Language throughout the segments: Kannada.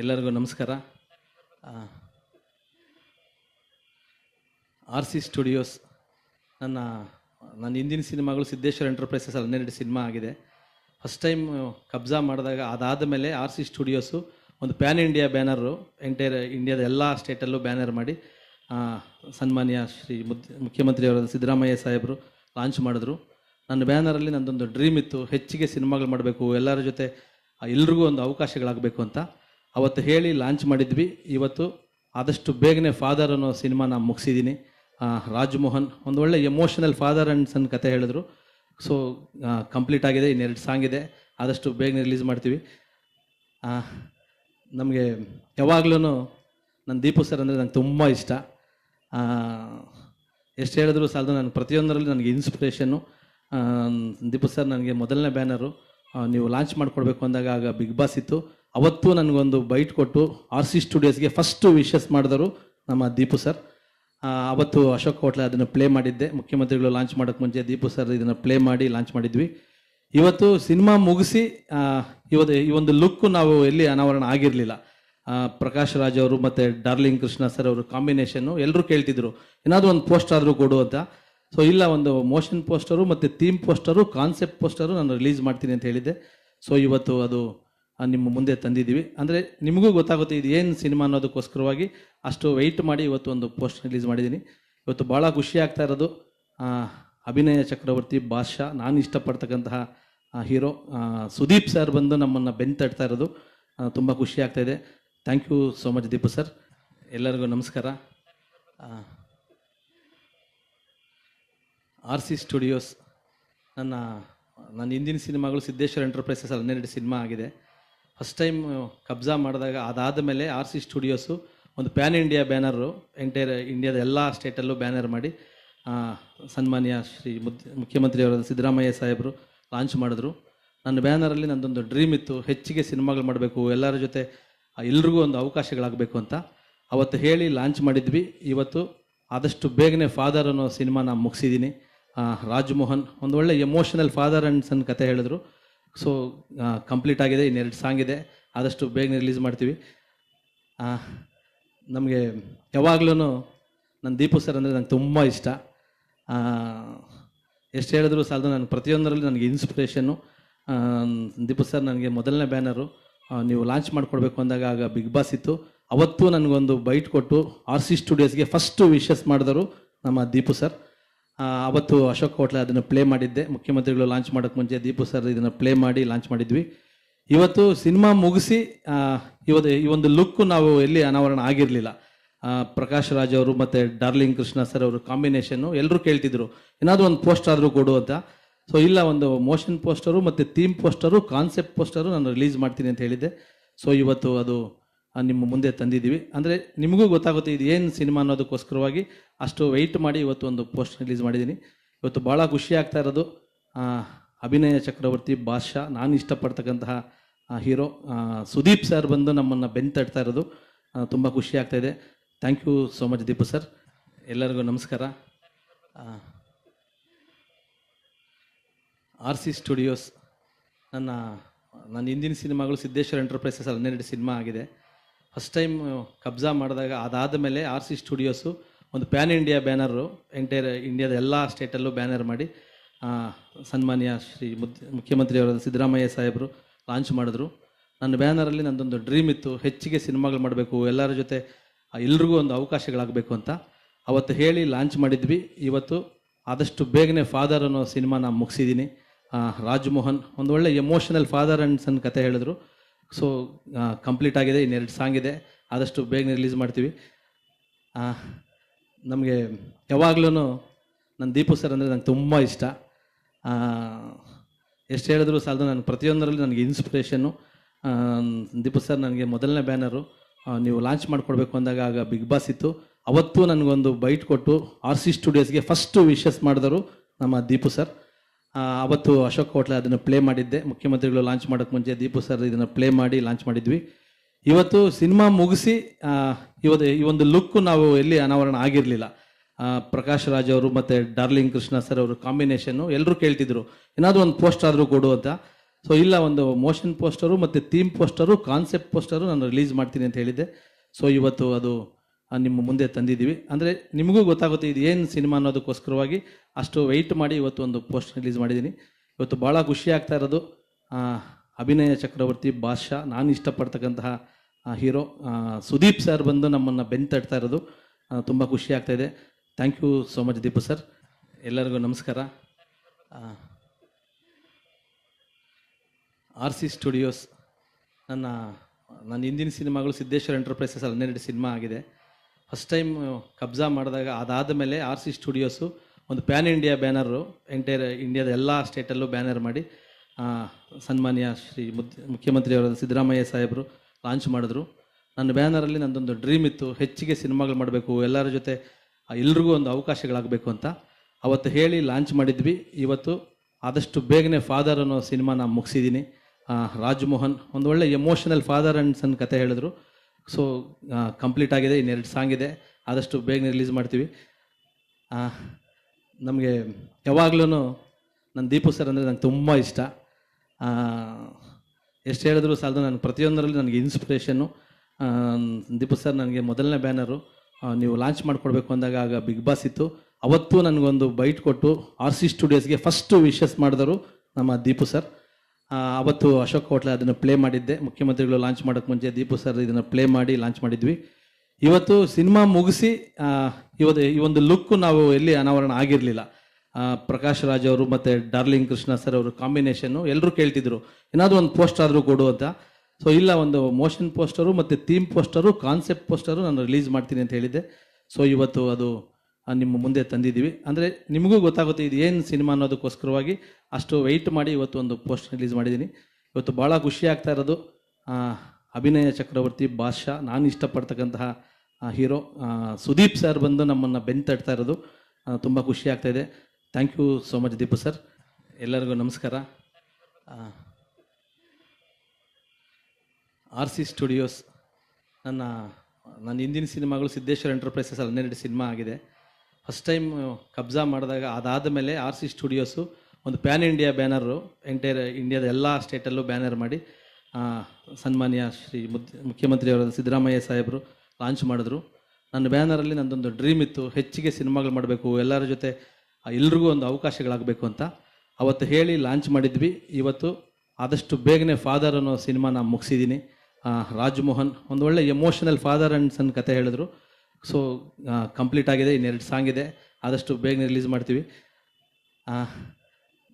ಎಲ್ಲರಿಗೂ ನಮಸ್ಕಾರ. ಆರ್ ಸಿ ಸ್ಟುಡಿಯೋಸ್ ನನ್ನ ನನ್ನ ಹಿಂದಿನ ಸಿನಿಮಾಗಳು ಸಿದ್ದೇಶ್ವರ ಎಂಟರ್ಪ್ರೈಸಸ್ ಹನ್ನೆರಡು ಸಿನಿಮಾ ಆಗಿದೆ. ಫಸ್ಟ್ ಟೈಮ್ ಕಬ್ಜಾ ಮಾಡಿದಾಗ ಅದಾದ ಮೇಲೆ ಆರ್ ಸಿ ಸ್ಟುಡಿಯೋಸು ಒಂದು ಪ್ಯಾನ್ ಇಂಡಿಯಾ ಬ್ಯಾನರು, ಎಂಟೈರ್ ಇಂಡಿಯಾದ ಎಲ್ಲ ಸ್ಟೇಟಲ್ಲೂ ಬ್ಯಾನರ್ ಮಾಡಿ ಸನ್ಮಾನ್ಯ ಶ್ರೀ ಮುದ್ ಮುಖ್ಯಮಂತ್ರಿಯವರಾದ ಸಿದ್ದರಾಮಯ್ಯ ಸಾಹೇಬರು ಲಾಂಚ್ ಮಾಡಿದ್ರು. ನನ್ನ ಬ್ಯಾನರಲ್ಲಿ ನಂದೊಂದು ಡ್ರೀಮ್ ಇತ್ತು, ಹೆಚ್ಚಿಗೆ ಸಿನಿಮಾಗಳು ಮಾಡಬೇಕು, ಎಲ್ಲರ ಜೊತೆ ಎಲ್ರಿಗೂ ಒಂದು ಅವಕಾಶಗಳಾಗಬೇಕು ಅಂತ. ಅವತ್ತು ಹೇಳಿ ಲಾಂಚ್ ಮಾಡಿದ್ವಿ. ಇವತ್ತು ಆದಷ್ಟು ಬೇಗನೆ ಫಾದರ್ ಅನ್ನೋ ಸಿನಿಮಾನ ಮುಗಿಸಿದ್ದೀನಿ ರಾಜ್ಮೋಹನ್, ಒಂದು ಒಳ್ಳೆ ಎಮೋಷನಲ್ ಫಾದರ್ ಆ್ಯಂಡ್ ಸನ್ ಕತೆ ಹೇಳಿದ್ರು. ಸೊ ಕಂಪ್ಲೀಟ್ ಆಗಿದೆ, ಇನ್ನೆರಡು ಸಾಂಗ್ ಇದೆ. ಆದಷ್ಟು ಬೇಗನೆ ರಿಲೀಸ್ ಮಾಡ್ತೀವಿ. ನಮಗೆ ಯಾವಾಗಲೂ ನನ್ನ ದೀಪು ಸರ್ ಅಂದರೆ ನಂಗೆ ತುಂಬ ಇಷ್ಟ. ಎಷ್ಟು ಹೇಳಿದ್ರು ಸಾಲದು ನಾನು ಪ್ರತಿಯೊಂದರಲ್ಲಿ ನನಗೆ ಇನ್ಸ್ಪಿರೇಷನ್ನು ದೀಪು ಸರ್ ನನಗೆ ಮೊದಲನೇ ಬ್ಯಾನರು ನೀವು ಲಾಂಚ್ ಮಾಡಿಕೊಡ್ಬೇಕು ಅಂದಾಗ ಆಗ ಬಿಗ್ ಬಾಸ್ ಇತ್ತು. ಅವತ್ತು ನನಗೊಂದು ಬೈಟ್ ಕೊಟ್ಟು ಆರ್ ಸಿ ಸ್ಟುಡಿಯೋಸ್ಗೆ ಫಸ್ಟು ವಿಶಸ್ ಮಾಡಿದರು ನಮ್ಮ ದೀಪು ಸರ್ ಅವತ್ತು ಅಶೋಕ್ ಹೋಟ್ಲ ಅದನ್ನು ಪ್ಲೇ ಮಾಡಿದ್ದೆ. ಮುಖ್ಯಮಂತ್ರಿಗಳು ಲಾಂಚ್ ಮಾಡೋಕ್ಕೆ ಮುಂಚೆ ದೀಪು ಸರ್ ಇದನ್ನು ಪ್ಲೇ ಮಾಡಿ ಲಾಂಚ್ ಮಾಡಿದ್ವಿ. ಇವತ್ತು ಸಿನಿಮಾ ಮುಗಿಸಿ ಇವತ್ತು ಈ ಒಂದು ಲುಕ್ಕು ನಾವು ಎಲ್ಲಿ ಅನಾವರಣ ಆಗಿರಲಿಲ್ಲ. ಪ್ರಕಾಶ್ ರಾಜ್ ಅವರು ಮತ್ತು ಡಾರ್ಲಿಂಗ್ ಕೃಷ್ಣ ಸರ್ ಅವರು ಕಾಂಬಿನೇಷನ್ನು ಎಲ್ಲರೂ ಕೇಳ್ತಿದ್ರು. ಏನಾದರೂ ಒಂದು ಪೋಸ್ಟ್ ಆದರೂ ಕೊಡು ಅಂತ. ಸೊ ಇಲ್ಲ, ಒಂದು ಮೋಷನ್ ಪೋಸ್ಟರು ಮತ್ತು ಥೀಮ್ ಪೋಸ್ಟರು ಕಾನ್ಸೆಪ್ಟ್ ಪೋಸ್ಟರು ನಾನು ರಿಲೀಸ್ ಮಾಡ್ತೀನಿ ಅಂತ ಹೇಳಿದ್ದೆ. ಸೊ ಇವತ್ತು ಅದು ನಿಮ್ಮ ಮುಂದೆ ತಂದಿದ್ದೀವಿ. ಅಂದರೆ ನಿಮಗೂ ಗೊತ್ತಾಗುತ್ತೆ ಇದು ಏನು ಸಿನಿಮಾ ಅನ್ನೋದಕ್ಕೋಸ್ಕರವಾಗಿ ಅಷ್ಟು ವೆಯ್ಟ್ ಮಾಡಿ ಇವತ್ತು ಒಂದು ಪೋಸ್ಟ್ ರಿಲೀಸ್ ಮಾಡಿದ್ದೀನಿ. ಇವತ್ತು ಭಾಳ ಖುಷಿ ಆಗ್ತಾ ಇರೋದು. ಅಭಿನಯ ಚಕ್ರವರ್ತಿ ಬಾದ್ಶಾ, ನಾನು ಇಷ್ಟಪಡ್ತಕ್ಕಂತಹ ಹೀರೋ ಸುದೀಪ್ ಸರ್ ಬಂದು ನಮ್ಮನ್ನು ಬೆನ್ ತಟ್ತಾ ಇರೋದು. ತುಂಬ ಖುಷಿ ಆಗ್ತಾ ಇದೆ. Thank you so much Deepu sir ಎಲ್ಲರಿಗೂ ನಮಸ್ಕಾರ. ಆರ್ ಸಿ ಸ್ಟುಡಿಯೋಸ್ ನನ್ನ ನನ್ನ ಹಿಂದಿನ ಸಿನಿಮಾಗಳು ಸಿದ್ದೇಶ್ವರ ಎಂಟರ್ಪ್ರೈಸಸ್ ಹನ್ನೆರಡು ಸಿನಿಮಾ ಆಗಿದೆ. ಫಸ್ಟ್ ಟೈಮ್ ಕಬ್ಜಾ ಮಾಡಿದಾಗ ಅದಾದ ಮೇಲೆ ಆರ್ ಸಿ ಸ್ಟುಡಿಯೋಸು, ಒಂದು ಪ್ಯಾನ್ ಇಂಡಿಯಾ ಬ್ಯಾನರು ಎಂಟೈರ್ ಇಂಡಿಯಾದ ಎಲ್ಲ ಸ್ಟೇಟಲ್ಲೂ ಬ್ಯಾನರ್ ಮಾಡಿ ಸನ್ಮಾನ್ಯ ಶ್ರೀ ಮುದ್, ಮುಖ್ಯಮಂತ್ರಿಯವರಾದ ಸಿದ್ದರಾಮಯ್ಯ ಸಾಹೇಬರು ಲಾಂಚ್ ಮಾಡಿದ್ರು. ನನ್ನ ಬ್ಯಾನರಲ್ಲಿ ನಂದೊಂದು ಡ್ರೀಮ್ ಇತ್ತು, ಹೆಚ್ಚಿಗೆ ಸಿನಿಮಾಗಳು ಮಾಡಬೇಕು, ಎಲ್ಲರ ಜೊತೆ ಎಲ್ರಿಗೂ ಒಂದು ಅವಕಾಶಗಳಾಗಬೇಕು ಅಂತ. ಅವತ್ತು ಹೇಳಿ ಲಾಂಚ್ ಮಾಡಿದ್ವಿ. ಇವತ್ತು ಆದಷ್ಟು ಬೇಗನೆ ಫಾದರ್ ಅನ್ನೋ ಸಿನಿಮಾನ ಮುಗಿಸಿದ್ದೀನಿ. ರಾಜ್ಮೋಹನ್, ಒಂದು ಒಳ್ಳೆ ಎಮೋಷನಲ್ ಫಾದರ್ ಆ್ಯಂಡ್ ಸನ್ ಕತೆ ಹೇಳಿದ್ರು. ಸೊ ಕಂಪ್ಲೀಟ್ ಆಗಿದೆ, ಇನ್ನೆರಡು ಸಾಂಗ್ ಇದೆ. ಆದಷ್ಟು ಬೇಗನೆ ರಿಲೀಸ್ ಮಾಡ್ತೀವಿ. ನಮಗೆ ಯಾವಾಗಲೂ ನನ್ನ ದೀಪು ಸರ್ ಅಂದರೆ ನಂಗೆ ತುಂಬ ಇಷ್ಟ. ಎಷ್ಟು ಹೇಳಿದ್ರು ಸಾಲದು ನನಗೆ ಪ್ರತಿಯೊಂದರಲ್ಲಿ ನನಗೆ ಇನ್ಸ್ಪಿರೇಷನ್ನು ದೀಪು ಸರ್ ನನಗೆ ಮೊದಲನೇ ಬ್ಯಾನರು ನೀವು ಲಾಂಚ್ ಮಾಡಿಕೊಡ್ಬೇಕು ಅಂದಾಗ ಆಗ ಬಿಗ್ ಬಾಸ್ ಇತ್ತು. ಅವತ್ತು ನನಗೊಂದು ಬೈಟ್ ಕೊಟ್ಟು ಆರ್ ಸಿ ಸ್ಟುಡಿಯೋಸ್ಗೆ ಫಸ್ಟು ವಿಶಸ್ ಮಾಡಿದರು ನಮ್ಮ ದೀಪು ಸರ್ ಅವತ್ತು ಅಶೋಕ್ ಹೋಟ್ಲ ಅದನ್ನು ಪ್ಲೇ ಮಾಡಿದ್ದೆ. ಮುಖ್ಯಮಂತ್ರಿಗಳು ಲಾಂಚ್ ಮಾಡೋಕ್ಕೆ ಮುಂಚೆ ದೀಪು ಸರ್ ಇದನ್ನು ಪ್ಲೇ ಮಾಡಿ ಲಾಂಚ್ ಮಾಡಿದ್ವಿ. ಇವತ್ತು ಸಿನಿಮಾ ಮುಗಿಸಿ ಇವತ್ತು ಈ ಒಂದು ಲುಕ್ಕು ನಾವು ಎಲ್ಲಿ ಅನಾವರಣ ಆಗಿರಲಿಲ್ಲ. ಪ್ರಕಾಶ್ ರಾಜ್ ಅವರು ಮತ್ತು ಡಾರ್ಲಿಂಗ್ ಕೃಷ್ಣ ಸರ್ ಅವರು ಕಾಂಬಿನೇಷನ್ನು ಎಲ್ಲರೂ ಕೇಳ್ತಿದ್ರು. ಏನಾದರೂ ಒಂದು ಪೋಸ್ಟ್ ಆದರೂ ಕೊಡು ಅಂತ. ಸೊ ಇಲ್ಲ, ಒಂದು ಮೋಷನ್ ಪೋಸ್ಟರು ಮತ್ತು ಥೀಮ್ ಪೋಸ್ಟರು ಕಾನ್ಸೆಪ್ಟ್ ಪೋಸ್ಟರು ನಾನು ರಿಲೀಸ್ ಮಾಡ್ತೀನಿ ಅಂತ ಹೇಳಿದ್ದೆ. ಸೊ ಇವತ್ತು ಅದು ನಿಮ್ಮ ಮುಂದೆ ತಂದಿದ್ದೀವಿ. ಅಂದರೆ ನಿಮಗೂ ಗೊತ್ತಾಗುತ್ತೆ ಇದು ಏನು ಸಿನಿಮಾ ಅನ್ನೋದಕ್ಕೋಸ್ಕರವಾಗಿ ಅಷ್ಟು ವೆಯ್ಟ್ ಮಾಡಿ ಇವತ್ತು ಒಂದು ಪೋಸ್ಟ್ ರಿಲೀಸ್ ಮಾಡಿದ್ದೀನಿ. ಇವತ್ತು ಭಾಳ ಖುಷಿ ಆಗ್ತಾ ಇರೋದು. ಅಭಿನಯ ಚಕ್ರವರ್ತಿ ಬಾದ್ಶಾ. ನಾನು ಇಷ್ಟಪಡ್ತಕ್ಕಂತಹ ಹೀರೋ ಸುದೀಪ್ ಸರ್ ಬಂದು ನಮ್ಮನ್ನು ಬೆನ್ ತಡ್ತಾ ಇರೋದು ತುಂಬ ಖುಷಿ ಆಗ್ತಾ ಇದೆ. Thank you so much Deepu sir ಎಲ್ಲರಿಗೂ ನಮಸ್ಕಾರ. ಆರ್ ಸಿ ಸ್ಟುಡಿಯೋಸ್ ನನ್ನ ನನ್ನ ಹಿಂದಿನ ಸಿನಿಮಾಗಳು ಸಿದ್ದೇಶ್ವರ ಎಂಟರ್ಪ್ರೈಸಸ್ ಹನ್ನೆರಡು ಸಿನಿಮಾ ಆಗಿದೆ. ಫಸ್ಟ್ ಟೈಮ್ ಕಬ್ಜಾ ಮಾಡಿದಾಗ ಅದಾದ ಮೇಲೆ ಆರ್ ಸಿ ಸ್ಟುಡಿಯೋಸು ಒಂದು ಪ್ಯಾನ್ ಇಂಡಿಯಾ ಬ್ಯಾನರು ಎಂಟೈರ್ ಇಂಡಿಯಾದ ಎಲ್ಲ ಸ್ಟೇಟಲ್ಲೂ ಬ್ಯಾನರ್ ಮಾಡಿ ಸನ್ಮಾನ್ಯ ಶ್ರೀ ಮುದ್ ಮುಖ್ಯಮಂತ್ರಿಯವರಾದ ಸಿದ್ದರಾಮಯ್ಯ ಸಾಹೇಬರು ಲಾಂಚ್ ಮಾಡಿದ್ರು. ನನ್ನ ಬ್ಯಾನರಲ್ಲಿ ನಂದೊಂದು ಡ್ರೀಮ್ ಇತ್ತು, ಹೆಚ್ಚಿಗೆ ಸಿನಿಮಾಗಳು ಮಾಡಬೇಕು, ಎಲ್ಲರ ಜೊತೆ ಎಲ್ರಿಗೂ ಒಂದು ಅವಕಾಶಗಳಾಗಬೇಕು ಅಂತ. ಅವತ್ತು ಹೇಳಿ ಲಾಂಚ್ ಮಾಡಿದ್ವಿ. ಇವತ್ತು ಆದಷ್ಟು ಬೇಗನೆ ಫಾದರ್ ಅನ್ನೋ ಸಿನಿಮಾನ ಮುಗಿಸಿದ್ದೀನಿ. ರಾಜ್ಮೋಹನ್, ಒಂದು ಒಳ್ಳೆ ಎಮೋಷನಲ್ ಫಾದರ್ ಆ್ಯಂಡ್ ಸನ್ ಕತೆ ಹೇಳಿದ್ರು. ಸೊ ಕಂಪ್ಲೀಟ್ ಆಗಿದೆ, ಇನ್ನೆರಡು ಸಾಂಗ್ ಇದೆ. ಆದಷ್ಟು ಬೇಗನೆ ರಿಲೀಸ್ ಮಾಡ್ತೀವಿ. ನಮಗೆ ಯಾವಾಗ್ಲೂ ನನ್ನ ದೀಪು ಸರ್ ಅಂದರೆ ನಂಗೆ ತುಂಬ ಇಷ್ಟ. ಎಷ್ಟು ಹೇಳಿದ್ರು ಸಾಲದು ನಾನು ಪ್ರತಿಯೊಂದರಲ್ಲಿ ನನಗೆ ಇನ್ಸ್ಪಿರೇಷನ್ನು ದೀಪು ಸರ್ ನನಗೆ ಮೊದಲನೇ ಬ್ಯಾನರು ನೀವು ಲಾಂಚ್ ಮಾಡಿಕೊಡ್ಬೇಕು ಅಂದಾಗ ಆಗ ಬಿಗ್ ಬಾಸ್ ಇತ್ತು. ಅವತ್ತು ನನಗೊಂದು ಬೈಟ್ ಕೊಟ್ಟು ಆರ್ ಸಿ ಸ್ಟುಡಿಯೋಸ್ಗೆ ಫಸ್ಟು ವಿಶಸ್ ಮಾಡಿದರು ನಮ್ಮ ದೀಪು ಸರ್ ಅವತ್ತು ಅಶೋಕ್ ಹೋಟ್ಲ ಅದನ್ನು ಪ್ಲೇ ಮಾಡಿದ್ದೆ. ಮುಖ್ಯಮಂತ್ರಿಗಳು ಲಾಂಚ್ ಮಾಡೋಕ್ಕೆ ಮುಂಚೆ ದೀಪು ಸರ್ ಇದನ್ನು ಪ್ಲೇ ಮಾಡಿ ಲಾಂಚ್ ಮಾಡಿದ್ವಿ. ಇವತ್ತು ಸಿನಿಮಾ ಮುಗಿಸಿ ಇವತ್ತು ಈ ಒಂದು ಲುಕ್ಕು ನಾವು ಎಲ್ಲಿ ಅನಾವರಣ ಆಗಿರಲಿಲ್ಲ. ಪ್ರಕಾಶ್ ರಾಜ್ ಅವರು ಮತ್ತು ಡಾರ್ಲಿಂಗ್ ಕೃಷ್ಣ ಸರ್ ಅವರು ಕಾಂಬಿನೇಷನ್ನು ಎಲ್ಲರೂ ಕೇಳ್ತಿದ್ರು. ಏನಾದರೂ ಒಂದು ಪೋಸ್ಟ್ ಆದರೂ ಕೊಡು ಅಂತ. ಸೊ ಇಲ್ಲ, ಒಂದು ಮೋಷನ್ ಪೋಸ್ಟರು ಮತ್ತು ಥೀಮ್ ಪೋಸ್ಟರು ಕಾನ್ಸೆಪ್ಟ್ ಪೋಸ್ಟರು ನಾನು ರಿಲೀಸ್ ಮಾಡ್ತೀನಿ ಅಂತ ಹೇಳಿದ್ದೆ. ಸೊ ಇವತ್ತು ಅದು ನಿಮ್ಮ ಮುಂದೆ ತಂದಿದ್ದೀವಿ. ಅಂದರೆ ನಿಮಗೂ ಗೊತ್ತಾಗುತ್ತೆ ಇದು ಏನು ಸಿನಿಮಾ ಅನ್ನೋದಕ್ಕೋಸ್ಕರವಾಗಿ ಅಷ್ಟು ವೆಯ್ಟ್ ಮಾಡಿ ಇವತ್ತು ಒಂದು ಪೋಸ್ಟ್ ರಿಲೀಸ್ ಮಾಡಿದ್ದೀನಿ. ಇವತ್ತು ಭಾಳ ಖುಷಿ ಆಗ್ತಾ ಇರೋದು. ಅಭಿನಯ ಚಕ್ರವರ್ತಿ ಬಾದ್ಶಾ. ನಾನು ಇಷ್ಟಪಡ್ತಕ್ಕಂತಹ ಹೀರೋ ಸುದೀಪ್ ಸರ್ ಬಂದು ನಮ್ಮನ್ನು ಬೆಂತಡ್ತಾ ಇರೋದು. ತುಂಬ ಖುಷಿ ಆಗ್ತಾ ಇದೆ. Thank you so much Deepu sir ಎಲ್ಲರಿಗೂ ನಮಸ್ಕಾರ. ಆರ್ ಸಿ ಸ್ಟುಡಿಯೋಸ್ ನನ್ನ ನನ್ನ ಹಿಂದಿನ ಸಿನಿಮಾಗಳು ಸಿದ್ದೇಶ್ವರ ಎಂಟರ್ಪ್ರೈಸಸ್ ಹನ್ನೆರಡು ಸಿನಿಮಾ ಆಗಿದೆ. ಫಸ್ಟ್ ಟೈಮ್ ಕಬ್ಜಾ ಮಾಡಿದಾಗ ಅದಾದ ಮೇಲೆ ಆರ್ ಸಿ ಸ್ಟುಡಿಯೋಸು, ಒಂದು ಪ್ಯಾನ್ ಇಂಡಿಯಾ ಬ್ಯಾನರು, ಎಂಟೈರ್ ಇಂಡಿಯಾದ ಎಲ್ಲ ಸ್ಟೇಟಲ್ಲೂ ಬ್ಯಾನರ್ ಮಾಡಿ ಸನ್ಮಾನ್ಯ ಶ್ರೀ ಮುದ್ ಮುಖ್ಯಮಂತ್ರಿಯವರಾದ ಸಿದ್ದರಾಮಯ್ಯ ಸಾಹೇಬರು ಲಾಂಚ್ ಮಾಡಿದ್ರು. ನನ್ನ ಬ್ಯಾನರಲ್ಲಿ ನಂದೊಂದು ಡ್ರೀಮ್ ಇತ್ತು, ಹೆಚ್ಚಿಗೆ ಸಿನಿಮಾಗಳು ಮಾಡಬೇಕು, ಎಲ್ಲರ ಜೊತೆ ಎಲ್ರಿಗೂ ಒಂದು ಅವಕಾಶಗಳಾಗಬೇಕು ಅಂತ. ಅವತ್ತು ಹೇಳಿ ಲಾಂಚ್ ಮಾಡಿದ್ವಿ. ಇವತ್ತು ಆದಷ್ಟು ಬೇಗನೆ ಫಾದರ್ ಅನ್ನೋ ಸಿನಿಮಾನ ಮುಗಿಸಿದ್ದೀನಿ. ರಾಜ್ಮೋಹನ್, ಒಂದು ಒಳ್ಳೆ ಎಮೋಷನಲ್ ಫಾದರ್ ಆ್ಯಂಡ್ ಸನ್ ಕತೆ ಹೇಳಿದ್ರು. ಸೊ ಕಂಪ್ಲೀಟ್ ಆಗಿದೆ, ಇನ್ನೆರಡು ಸಾಂಗ್ ಇದೆ. ಆದಷ್ಟು ಬೇಗನೆ ರಿಲೀಸ್ ಮಾಡ್ತೀವಿ. ನಮಗೆ ಯಾವಾಗಲೂ ನನ್ನ ದೀಪು ಸರ್ ಅಂದರೆ ನಂಗೆ ತುಂಬ ಇಷ್ಟ. ಎಷ್ಟು ಹೇಳಿದ್ರು ಸಾಲದು, ನಾನು ಪ್ರತಿಯೊಂದರಲ್ಲಿ ನನಗೆ ಇನ್ಸ್ಪಿರೇಷನ್ನು ದೀಪು ಸರ್ ನನಗೆ ಮೊದಲನೇ ಬ್ಯಾನರು ನೀವು ಲಾಂಚ್ ಮಾಡಿಕೊಡ್ಬೇಕು ಅಂದಾಗ ಆಗ ಬಿಗ್ ಬಾಸ್ ಇತ್ತು. ಅವತ್ತು ನನಗೊಂದು ಬೈಟ್ ಕೊಟ್ಟು ಆರ್ ಸಿ ಸ್ಟುಡಿಯೋಸ್ಗೆ ಫಸ್ಟು ವಿಶಸ್ ಮಾಡಿದರು ನಮ್ಮ ದೀಪು ಸರ್ ಅವತ್ತು ಅಶೋಕ್ ಹೋಟ್ಲ ಅದನ್ನು ಪ್ಲೇ ಮಾಡಿದ್ದೆ. ಮುಖ್ಯಮಂತ್ರಿಗಳು ಲಾಂಚ್ ಮಾಡೋಕ್ಕೆ ಮುಂಚೆ ದೀಪು ಸರ್ ಇದನ್ನು ಪ್ಲೇ ಮಾಡಿ ಲಾಂಚ್ ಮಾಡಿದ್ವಿ. ಇವತ್ತು ಸಿನಿಮಾ ಮುಗಿಸಿ ಇವತ್ತು ಈ ಒಂದು ಲುಕ್ ನಾವು ಎಲ್ಲಿ ಅನಾವರಣ ಆಗಿರಲಿಲ್ಲ. ಪ್ರಕಾಶ್ ರಾಜ್ ಅವರು ಮತ್ತು ಡಾರ್ಲಿಂಗ್ ಕೃಷ್ಣ ಸರ್ ಅವರು ಕಾಂಬಿನೇಷನ್ನು ಎಲ್ಲರೂ ಕೇಳ್ತಿದ್ರು. ಏನಾದರೂ ಒಂದು ಪೋಸ್ಟ್ ಆದರೂ ಕೊಡು ಅಂತ. ಸೊ ಇಲ್ಲ, ಒಂದು ಮೋಷನ್ ಪೋಸ್ಟರು ಮತ್ತು ಥೀಮ್ ಪೋಸ್ಟರು ಕಾನ್ಸೆಪ್ಟ್ ಪೋಸ್ಟರು ನಾನು ರಿಲೀಸ್ ಮಾಡ್ತೀನಿ ಅಂತ ಹೇಳಿದ್ದೆ. ಸೊ ಇವತ್ತು ಅದು ನಿಮ್ಮ ಮುಂದೆ ತಂದಿದ್ದೀವಿ. ಅಂದರೆ ನಿಮಗೂ ಗೊತ್ತಾಗುತ್ತೆ ಇದು ಏನು ಸಿನಿಮಾ ಅನ್ನೋದಕ್ಕೋಸ್ಕರವಾಗಿ ಅಷ್ಟು ವೆಯ್ಟ್ ಮಾಡಿ ಇವತ್ತು ಒಂದು ಪೋಸ್ಟ್ ರಿಲೀಸ್ ಮಾಡಿದ್ದೀನಿ. ಇವತ್ತು ಭಾಳ ಖುಷಿ ಆಗ್ತಾ ಇರೋದು. ಅಭಿನಯ ಚಕ್ರವರ್ತಿ ಬಾದ್ಶಾ, ನಾನು ಇಷ್ಟಪಡ್ತಕ್ಕಂತಹ ಹೀರೋ ಸುದೀಪ್ ಸರ್ ಬಂದು ನಮ್ಮನ್ನು ಬೆಂತಡ್ತಾ ಇರೋದು. ತುಂಬ ಖುಷಿ ಆಗ್ತಾ ಇದೆ. Thank you so much Deepu sir ಎಲ್ಲರಿಗೂ ನಮಸ್ಕಾರ. ಆರ್ ಸಿ ಸ್ಟುಡಿಯೋಸ್ ನನ್ನ ನನ್ನ ಹಿಂದಿನ ಸಿನಿಮಾಗಳು ಸಿದ್ದೇಶ್ವರ ಎಂಟರ್ಪ್ರೈಸಸ್ ಹನ್ನೆರಡು ಸಿನಿಮಾ ಆಗಿದೆ. ಫಸ್ಟ್ ಟೈಮ್ ಕಬ್ಜಾ ಮಾಡಿದಾಗ ಅದಾದ ಮೇಲೆ ಆರ್ ಸಿ ಸ್ಟುಡಿಯೋಸು ಒಂದು ಪ್ಯಾನ್ ಇಂಡಿಯಾ ಬ್ಯಾನರು ಎಂಟೈರ್ ಇಂಡಿಯಾದ ಎಲ್ಲ ಸ್ಟೇಟಲ್ಲೂ ಬ್ಯಾನರ್ ಮಾಡಿ ಸನ್ಮಾನ್ಯ ಶ್ರೀ ಮುದ್ ಮುಖ್ಯಮಂತ್ರಿಯವರ ಸಿದ್ದರಾಮಯ್ಯ ಸಾಹೇಬರು ಲಾಂಚ್ ಮಾಡಿದ್ರು. ನನ್ನ ಬ್ಯಾನರಲ್ಲಿ ನಂದೊಂದು ಡ್ರೀಮ್ ಇತ್ತು. ಹೆಚ್ಚಿಗೆ ಸಿನಿಮಾಗಳು ಮಾಡಬೇಕು, ಎಲ್ಲರ ಜೊತೆ ಎಲ್ರಿಗೂ ಒಂದು ಅವಕಾಶಗಳಾಗಬೇಕು ಅಂತ. ಅವತ್ತು ಹೇಳಿ ಲಾಂಚ್ ಮಾಡಿದ್ವಿ. ಇವತ್ತು ಆದಷ್ಟು ಬೇಗನೆ ಫಾದರ್ ಅನ್ನೋ ಸಿನಿಮಾನ ಮುಗಿಸಿದ್ದೀನಿ. ರಾಜ್ಮೋಹನ್, ಒಂದು ಒಳ್ಳೆ ಎಮೋಷನಲ್ ಫಾದರ್ ಆ್ಯಂಡ್ ಸನ್ ಕತೆ ಹೇಳಿದ್ರು. ಸೊ ಕಂಪ್ಲೀಟ್ ಆಗಿದೆ ಇನ್ನೆರಡು ಸಾಂಗ್ ಇದೆ. ಆದಷ್ಟು ಬೇಗನೆ ರಿಲೀಸ್ ಮಾಡ್ತೀವಿ.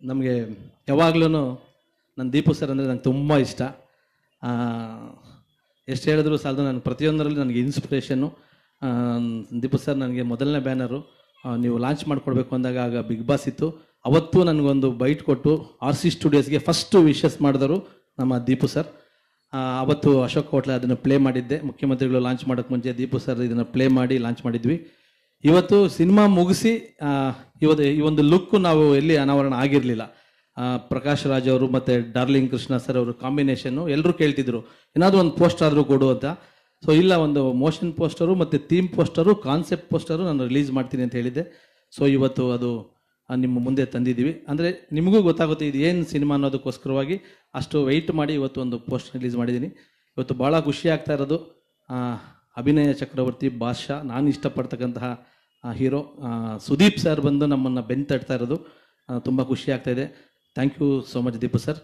ನಮಗೆ ಯಾವಾಗಲೂ ನನ್ನ ದೀಪು ಸರ್ ಅಂದರೆ ನಂಗೆ ತುಂಬ ಇಷ್ಟ. ಎಷ್ಟು ಹೇಳಿದ್ರು ಸಾಲದು ನಾನು ಪ್ರತಿಯೊಂದರಲ್ಲಿ ನನಗೆ ಇನ್ಸ್ಪಿರೇಷನ್ನು ದೀಪು ಸರ್ ನನಗೆ ಮೊದಲನೇ ಬ್ಯಾನರು ನೀವು ಲಾಂಚ್ ಮಾಡಿಕೊಡ್ಬೇಕು ಅಂದಾಗ ಆಗ ಬಿಗ್ ಬಾಸ್ ಇತ್ತು. ಅವತ್ತು ನನಗೊಂದು ಬೈಟ್ ಕೊಟ್ಟು ಆರ್ ಸಿ ಸ್ಟುಡಿಯೋಸ್ಗೆ ಫಸ್ಟು ವಿಶಸ್ ಮಾಡಿದರು ನಮ್ಮ ದೀಪು ಸರ್ ಅವತ್ತು ಅಶೋಕ್ ಹೋಟ್ಲ ಅದನ್ನು ಪ್ಲೇ ಮಾಡಿದ್ದೆ. ಮುಖ್ಯಮಂತ್ರಿಗಳು ಲಾಂಚ್ ಮಾಡೋಕ್ಕೆ ಮುಂಚೆ ದೀಪು ಸರ್ ಇದನ್ನು ಪ್ಲೇ ಮಾಡಿ ಲಾಂಚ್ ಮಾಡಿದ್ವಿ. ಇವತ್ತು ಸಿನಿಮಾ ಮುಗಿಸಿ ಇವತ್ತು ಈ ಒಂದು ಲುಕ್ಕು ನಾವು ಎಲ್ಲಿ ಅನಾವರಣ ಆಗಿರಲಿಲ್ಲ. ಪ್ರಕಾಶ್ ರಾಜ್ ಅವರು ಮತ್ತು ಡಾರ್ಲಿಂಗ್ ಕೃಷ್ಣ ಸರ್ ಅವರು ಕಾಂಬಿನೇಷನ್ನು ಎಲ್ಲರೂ ಕೇಳ್ತಿದ್ರು. ಏನಾದರೂ ಒಂದು ಪೋಸ್ಟ್ ಆದರೂ ಕೊಡು ಅಂತ. ಸೊ ಇಲ್ಲ, ಒಂದು ಮೋಷನ್ ಪೋಸ್ಟರು ಮತ್ತು ಥೀಮ್ ಪೋಸ್ಟರು ಕಾನ್ಸೆಪ್ಟ್ ಪೋಸ್ಟರು ನಾನು ರಿಲೀಸ್ ಮಾಡ್ತೀನಿ ಅಂತ ಹೇಳಿದ್ದೆ. ಸೊ ಇವತ್ತು ಅದು ನಿಮ್ಮ ಮುಂದೆ ತಂದಿದ್ದೀವಿ. ಅಂದರೆ ನಿಮಗೂ ಗೊತ್ತಾಗುತ್ತೆ ಇದು ಏನು ಸಿನಿಮಾ ಅನ್ನೋದಕ್ಕೋಸ್ಕರವಾಗಿ ಅಷ್ಟು ವೆಯ್ಟ್ ಮಾಡಿ ಇವತ್ತು ಒಂದು ಪೋಸ್ಟ್ ರಿಲೀಸ್ ಮಾಡಿದ್ದೀನಿ. ಇವತ್ತು ಭಾಳ ಖುಷಿ ಆಗ್ತಾ ಇರೋದು. ಅಭಿನಯ ಚಕ್ರವರ್ತಿ ಬಾದ್ಶಾ. ನಾನು ಇಷ್ಟಪಡ್ತಕ್ಕಂತಹ ಹೀರೋ ಸುದೀಪ್ ಸರ್ ಬಂದು ನಮ್ಮನ್ನು ಬೆಂತಡ್ತಾ ಇರೋದು. ತುಂಬ ಖುಷಿ ಇದೆ. Thank you so much Deepu sir